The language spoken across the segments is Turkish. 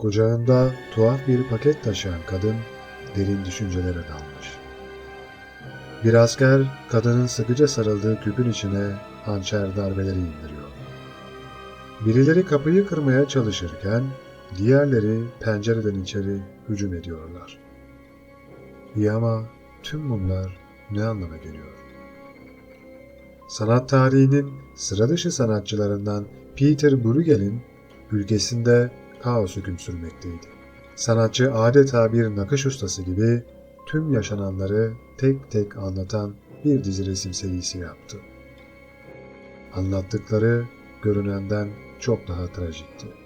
Kucağında tuhaf bir paket taşıyan kadın derin düşüncelere dalmış. Bir asker kadının sıkıca sarıldığı küpün içine hançer darbeleri indiriyor. Birileri kapıyı kırmaya çalışırken diğerleri pencereden içeri hücum ediyorlar. İyi ama tüm bunlar ne anlama geliyor? Sanat tarihinin sıra dışı sanatçılarından Peter Bruegel'in ülkesinde kaos hüküm sürmekteydi. Sanatçı adeta bir nakış ustası gibi tüm yaşananları tek tek anlatan bir dizi resim serisi yaptı. Anlattıkları görünenden çok daha trajikti.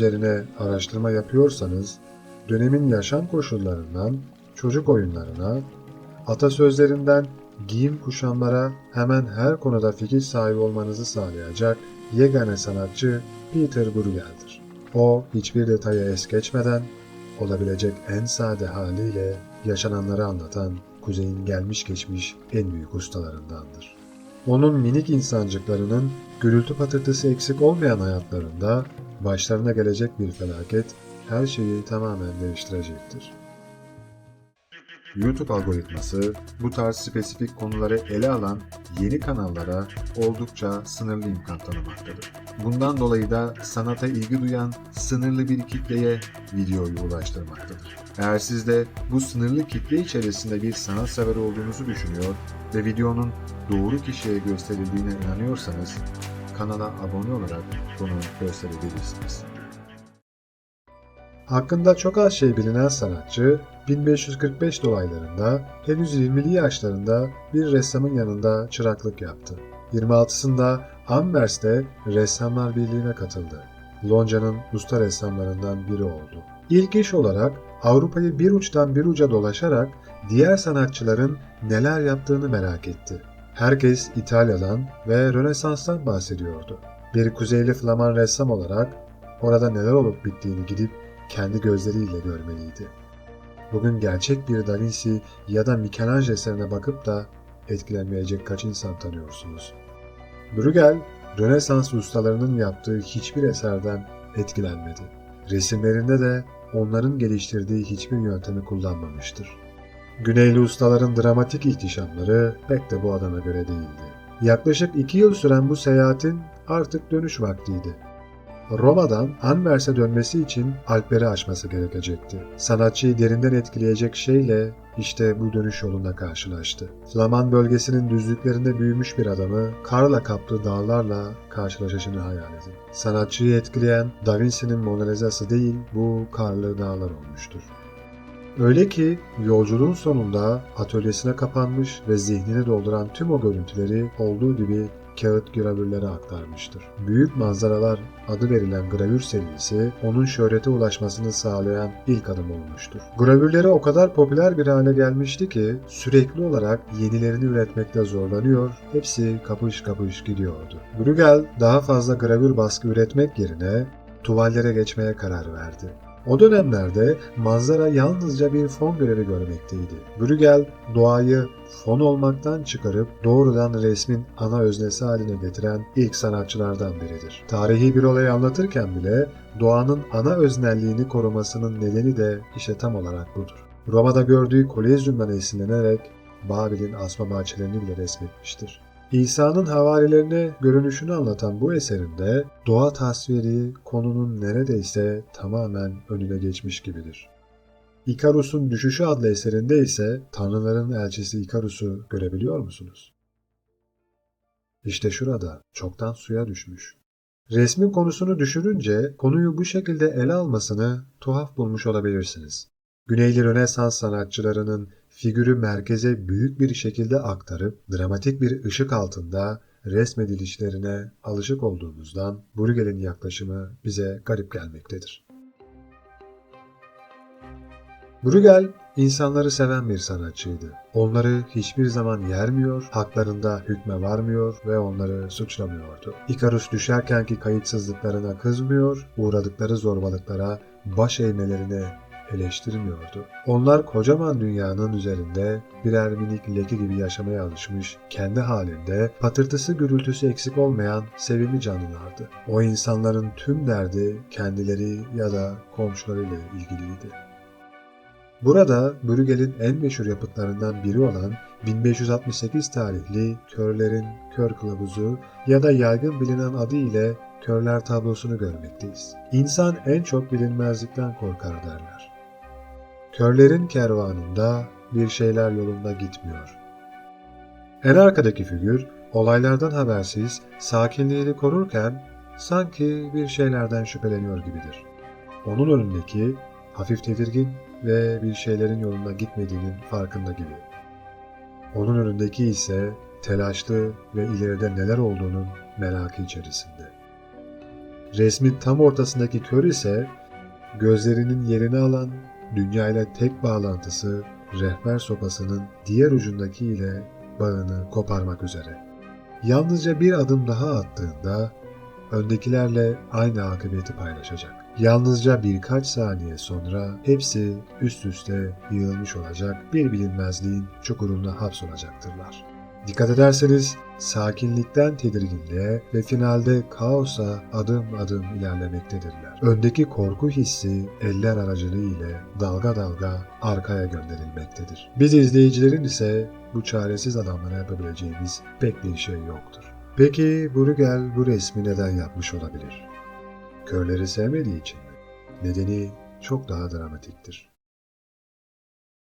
Üzerine araştırma yapıyorsanız, dönemin yaşam koşullarından çocuk oyunlarına, atasözlerinden giyim kuşamlara hemen her konuda fikir sahibi olmanızı sağlayacak yegane sanatçı Peter Bruegel'dir. O hiçbir detaya es geçmeden olabilecek en sade haliyle yaşananları anlatan Kuzey'in gelmiş geçmiş en büyük ustalarındandır. Onun minik insancıklarının gürültü patırtısı eksik olmayan hayatlarında başlarına gelecek bir felaket her şeyi tamamen değiştirecektir. YouTube algoritması bu tarz spesifik konuları ele alan yeni kanallara oldukça sınırlı imkan tanımaktadır. Bundan dolayı da sanata ilgi duyan sınırlı bir kitleye videoyu ulaştırmaktadır. Eğer siz de bu sınırlı kitle içerisinde bir sanatsever olduğunuzu düşünüyor ve videonun doğru kişiye gösterildiğine inanıyorsanız kanala abone olarak bunu gösterebilirsiniz. Hakkında çok az şey bilinen sanatçı 1545 dolaylarında henüz 20'li yaşlarında bir ressamın yanında çıraklık yaptı. 26'sında Anvers'te Ressamlar Birliği'ne katıldı. Lonca'nın usta ressamlarından biri oldu. İlk iş olarak Avrupa'yı bir uçtan bir uca dolaşarak diğer sanatçıların neler yaptığını merak etti. Herkes İtalya'dan ve Rönesans'tan bahsediyordu. Bir Kuzeyli Flaman ressam olarak orada neler olup bittiğini gidip kendi gözleriyle görmeliydi. Bugün gerçek bir Da Vinci ya da Michelangelo eserine bakıp da etkilenmeyecek kaç insan tanıyorsunuz? Bruegel, Rönesans ustalarının yaptığı hiçbir eserden etkilenmedi. Resimlerinde de onların geliştirdiği hiçbir yöntemi kullanmamıştır. Güneyli ustaların dramatik ihtişamları pek de bu adama göre değildi. Yaklaşık iki yıl süren bu seyahatin artık dönüş vaktiydi. Roma'dan Anvers'e dönmesi için Alpleri aşması gerekecekti. Sanatçıyı derinden etkileyecek şeyle işte bu dönüş yolunda karşılaştı. Flaman bölgesinin düzlüklerinde büyümüş bir adamı karla kaplı dağlarla karşılaşışını hayal edin. Sanatçıyı etkileyen Da Vinci'nin Mona Lisa'sı değil bu karlı dağlar olmuştur. Öyle ki yolculuğun sonunda atölyesine kapanmış ve zihnini dolduran tüm o görüntüleri olduğu gibi kağıt gravürlere aktarmıştır. Büyük Manzaralar adı verilen gravür serisi onun şöhrete ulaşmasını sağlayan ilk adım olmuştur. Gravürleri o kadar popüler bir hale gelmişti ki sürekli olarak yenilerini üretmekte zorlanıyor, hepsi kapış kapış gidiyordu. Bruegel daha fazla gravür baskı üretmek yerine tuvallere geçmeye karar verdi. O dönemlerde manzara yalnızca bir fon görevi görmekteydi. Bruegel doğayı fon olmaktan çıkarıp doğrudan resmin ana öznesi haline getiren ilk sanatçılardan biridir. Tarihi bir olayı anlatırken bile doğanın ana öznelliğini korumasının nedeni de işte tam olarak budur. Roma'da gördüğü Kolezyum'dan esinlenerek Babil'in asma bahçelerini bile resmetmiştir. İsa'nın havarilerine görünüşünü anlatan bu eserinde doğa tasviri konunun neredeyse tamamen önüne geçmiş gibidir. İkarus'un Düşüşü adlı eserinde ise tanrıların elçisi İkarus'u görebiliyor musunuz? İşte şurada çoktan suya düşmüş. Resmin konusunu düşününce konuyu bu şekilde ele almasını tuhaf bulmuş olabilirsiniz. Güneyli Rönesans sanatçılarının figürü merkeze büyük bir şekilde aktarıp dramatik bir ışık altında resmedilişlerine alışık olduğumuzdan Bruegel'in yaklaşımı bize garip gelmektedir. Bruegel insanları seven bir sanatçıydı. Onları hiçbir zaman yermiyor, haklarında hükme varmıyor ve onları suçlamıyordu. Ikarus düşerkenki kayıtsızlıklarına kızmıyor, uğradıkları zorbalıklara, baş eğmelerine eleştirmiyordu. Onlar kocaman dünyanın üzerinde birer minik leki gibi yaşamaya alışmış, kendi halinde patırtısı gürültüsü eksik olmayan sevimli canlılardı. O insanların tüm derdi kendileri ya da komşularıyla ilgiliydi. Burada Brügel'in en meşhur yapıtlarından biri olan 1568 tarihli Körlerin Kör Kılavuzu ya da yaygın bilinen adı ile Körler tablosunu görmekteyiz. İnsan en çok bilinmezlikten korkar derler. Körlerin kervanında bir şeyler yolunda gitmiyor. En arkadaki figür olaylardan habersiz sakinliğini korurken sanki bir şeylerden şüpheleniyor gibidir. Onun önündeki hafif tedirgin ve bir şeylerin yolunda gitmediğinin farkında gibi. Onun önündeki ise telaşlı ve ileride neler olduğunun merakı içerisinde. Resmin tam ortasındaki kör ise gözlerinin yerini alan dünya ile tek bağlantısı rehber sopasının diğer ucundaki ile bağını koparmak üzere. Yalnızca bir adım daha attığında öndekilerle aynı akıbeti paylaşacak. Yalnızca birkaç saniye sonra hepsi üst üste yığılmış olacak, bir bilinmezliğin çukuruna hapsolacaktırlar. Dikkat ederseniz sakinlikten tedirginliğe ve finalde kaosa adım adım ilerlemektedirler. Öndeki korku hissi eller aracılığı ile dalga dalga arkaya gönderilmektedir. Biz izleyicilerin ise bu çaresiz adamlara yapabileceğimiz pek bir şey yoktur. Peki Bruegel bu resmi neden yapmış olabilir? Körleri sevmediği için mi? Nedeni çok daha dramatiktir.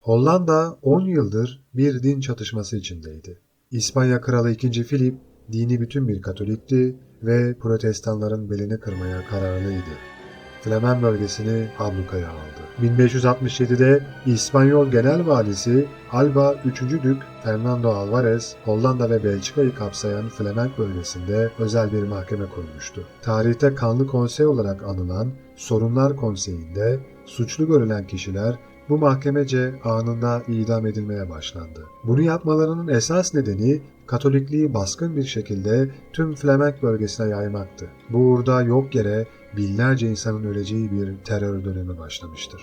Hollanda 10 yıldır bir din çatışması içindeydi. İspanya Kralı 2. Filip dini bütün bir Katolikti ve Protestanların belini kırmaya kararlıydı. Flemen bölgesini ablukaya aldı. 1567'de İspanyol Genel Valisi Alba 3. Dük Fernando Alvarez, Hollanda ve Belçika'yı kapsayan Flemenk bölgesinde özel bir mahkeme kurmuştu. Tarihte kanlı konsey olarak anılan Sorunlar Konseyi'nde suçlu görülen kişiler bu mahkemece anında idam edilmeye başlandı. Bunu yapmalarının esas nedeni Katolikliği baskın bir şekilde tüm Flemenk bölgesine yaymaktı. Bu uğurda yok yere binlerce insanın öleceği bir terör dönemi başlamıştır.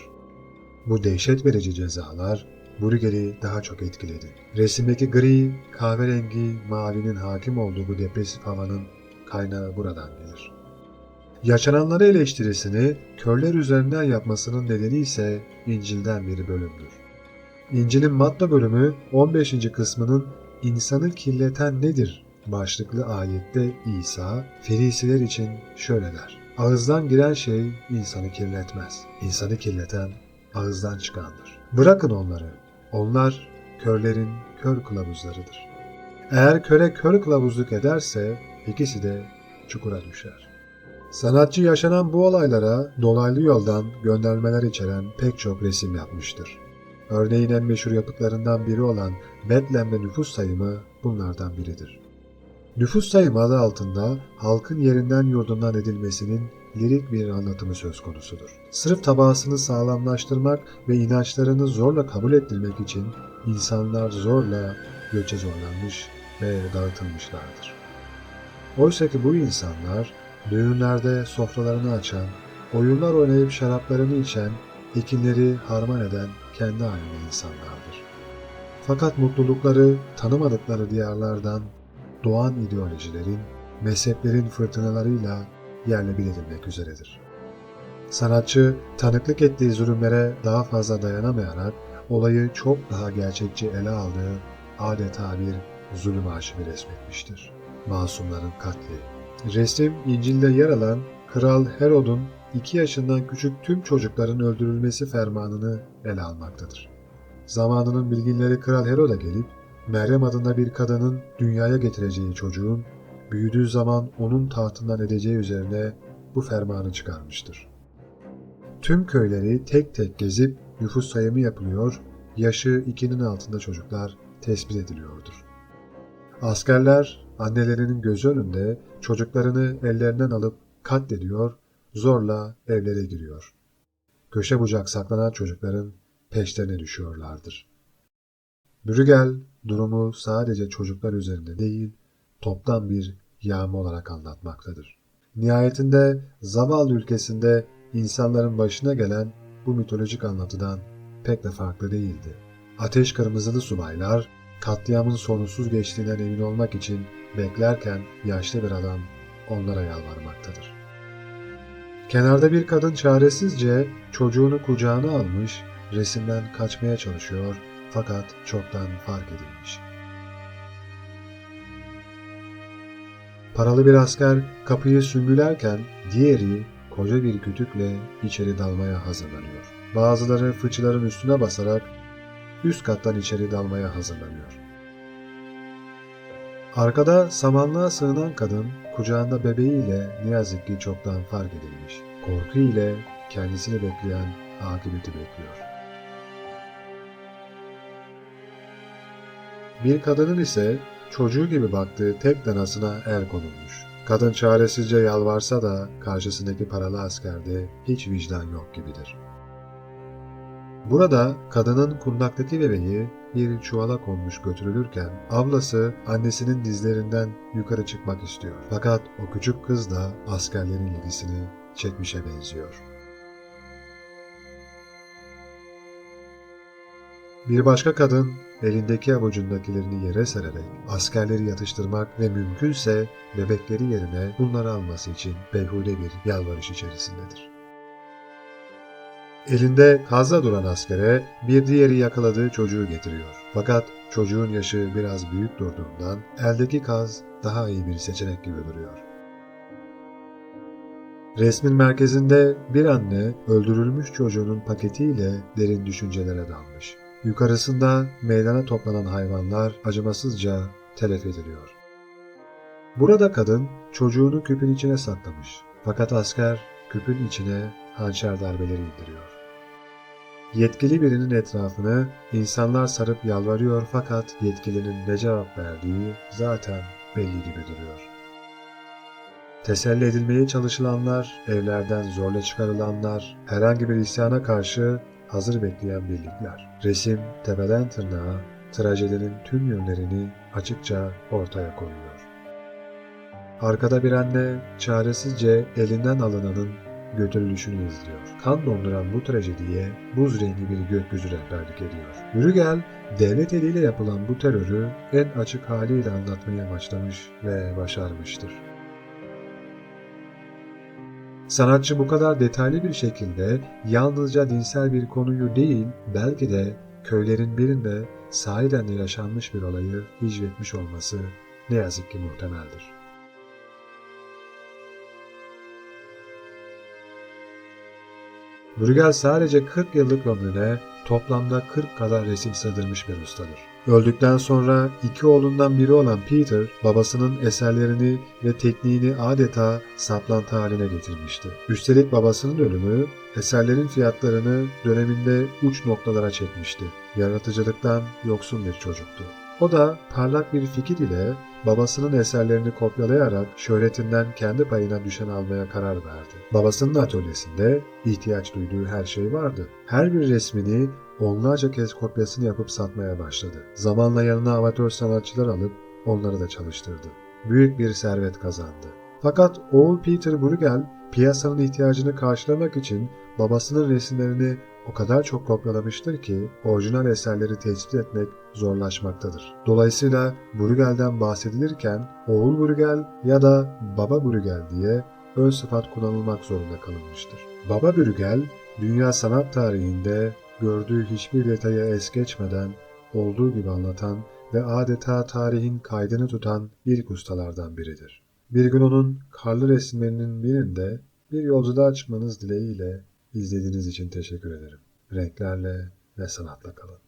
Bu dehşet verici cezalar Bruegel'i daha çok etkiledi. Resimdeki gri, kahverengi, mavinin hakim olduğu bu depresif havanın kaynağı buradan gelir. Yaşananları eleştirisini körler üzerinden yapmasının nedeni ise İncil'den bir bölümdür. İncil'in Matta bölümü 15. kısmının insanı kirleten nedir başlıklı ayette İsa, Ferisiler için şöyle der. Ağızdan giren şey insanı kirletmez. İnsanı kirleten ağızdan çıkandır. Bırakın onları. Onlar körlerin kör kılavuzlarıdır. Eğer köre kör kılavuzluk ederse ikisi de çukura düşer. Sanatçı yaşanan bu olaylara dolaylı yoldan göndermeler içeren pek çok resim yapmıştır. Örneğin en meşhur yapıtlarından biri olan Betlem'de nüfus sayımı bunlardan biridir. Nüfus sayımı adı altında halkın yerinden yurdundan edilmesinin lirik bir anlatımı söz konusudur. Sırf tabasını sağlamlaştırmak ve inançlarını zorla kabul ettirmek için insanlar zorla göçe zorlanmış ve dağıtılmışlardır. Oysa ki bu insanlar düğünlerde sofralarını açan, oyunlar oynayıp şaraplarını içen, ekinleri harman eden kendi aynı insanlardır. Fakat mutlulukları tanımadıkları diyarlardan doğan ideolojilerin, mezheplerin fırtınalarıyla yerle bir edilmek üzeredir. Sanatçı tanıklık ettiği zulümlere daha fazla dayanamayarak olayı çok daha gerçekçi ele aldığı adeta bir zulüm arşivi resmetmiştir. Masumların katli. Resim İncil'de yer alan Kral Herod'un 2 yaşından küçük tüm çocukların öldürülmesi fermanını ele almaktadır. Zamanının bilginleri Kral Herod'a gelip Meryem adında bir kadının dünyaya getireceği çocuğun büyüdüğü zaman onun tahtından edeceği üzerine bu fermanı çıkarmıştır. Tüm köyleri tek tek gezip nüfus sayımı yapılıyor, yaşı 2'nin altında çocuklar tespit ediliyordur. Askerler annelerinin gözü önünde çocuklarını ellerinden alıp katlediyor, zorla evlere giriyor. Köşe bucak saklanan çocukların peşlerine düşüyorlardır. Brügel durumu sadece çocuklar üzerinde değil, toplam bir yağma olarak anlatmaktadır. Nihayetinde zavallı ülkesinde insanların başına gelen bu mitolojik anlatıdan pek de farklı değildi. Ateş kırmızılı subaylar katliamın sorunsuz geçtiğinden emin olmak için beklerken yaşlı bir adam onlara yalvarmaktadır. Kenarda bir kadın çaresizce çocuğunu kucağına almış, resimden kaçmaya çalışıyor fakat çoktan fark edilmiş. Paralı bir asker kapıyı sümbülerken diğeri koca bir kütükle içeri dalmaya hazırlanıyor. Bazıları fıçıların üstüne basarak üst kattan içeri dalmaya hazırlanıyor. Arkada samanlığa sığınan kadın kucağında bebeğiyle ne yazık ki çoktan fark edilmiş. Korku ile kendisini bekleyen akıbeti bekliyor. Bir kadının ise çocuğu gibi baktığı tek danasına el konulmuş. Kadın çaresizce yalvarsa da karşısındaki paralı askerde hiç vicdan yok gibidir. Burada kadının kundaktaki bebeği bir çuvala konmuş götürülürken ablası annesinin dizlerinden yukarı çıkmak istiyor. Fakat o küçük kız da askerlerin ilgisini çekmişe benziyor. Bir başka kadın elindeki avucundakilerini yere sererek askerleri yatıştırmak ve mümkünse bebekleri yerine bunları alması için beyhude bir yalvarış içerisindedir. Elinde kazla duran askere bir diğeri yakaladığı çocuğu getiriyor. Fakat çocuğun yaşı biraz büyük durduğundan eldeki kaz daha iyi bir seçenek gibi duruyor. Resmin merkezinde bir anne öldürülmüş çocuğunun paketiyle derin düşüncelere dalmış. Yukarısında meydana toplanan hayvanlar acımasızca telef ediliyor. Burada kadın çocuğunu küpün içine saklamış. Fakat asker küpün içine hançer darbeleri indiriyor. Yetkili birinin etrafını insanlar sarıp yalvarıyor fakat yetkilinin ne cevap verdiği zaten belli gibi duruyor. Teselli edilmeye çalışılanlar, evlerden zorla çıkarılanlar, herhangi bir isyana karşı hazır bekleyen birlikler. Resim tepeden tırnağa trajedinin tüm yönlerini açıkça ortaya koyuyor. Arkada bir anne çaresizce elinden alınanın götürülüşünü izliyor. Kan donduran bu trajediye buz rengi bir gökyüzü rehberlik ediyor. Brügel, devlet eliyle yapılan bu terörü en açık haliyle anlatmaya amaçlamış ve başarmıştır. Sanatçı bu kadar detaylı bir şekilde yalnızca dinsel bir konuyu değil, belki de köylerin birinde sahiden de yaşanmış bir olayı hicvetmiş olması ne yazık ki muhtemeldir. Bruegel sadece 40 yıllık ömrüne toplamda 40 kadar resim sığdırmış bir ustadır. Öldükten sonra iki oğlundan biri olan Peter, babasının eserlerini ve tekniğini adeta saplantı haline getirmişti. Üstelik babasının ölümü eserlerin fiyatlarını döneminde uç noktalara çekmişti. Yaratıcılıktan yoksun bir çocuktu. O da parlak bir fikir ile babasının eserlerini kopyalayarak şöhretinden kendi payına düşen almaya karar verdi. Babasının atölyesinde ihtiyaç duyduğu her şey vardı. Her bir resmini onlarca kez kopyasını yapıp satmaya başladı. Zamanla yanına amatör sanatçılar alıp onları da çalıştırdı. Büyük bir servet kazandı. Fakat oğul Peter Bruegel piyasanın ihtiyacını karşılamak için babasının resimlerini o kadar çok kopyalamıştır ki orijinal eserleri tespit etmek zorlaşmaktadır. Dolayısıyla Bruegel'den bahsedilirken oğul Bruegel ya da baba Bruegel diye ön sıfat kullanılmak zorunda kalınmıştır. Baba Bruegel, dünya sanat tarihinde gördüğü hiçbir detayı es geçmeden olduğu gibi anlatan ve adeta tarihin kaydını tutan ilk ustalardan biridir. Bir gün onun karlı resimlerinin birinde bir yolculuğa çıkmanız dileğiyle izlediğiniz için teşekkür ederim. Renklerle ve sanatla kalın.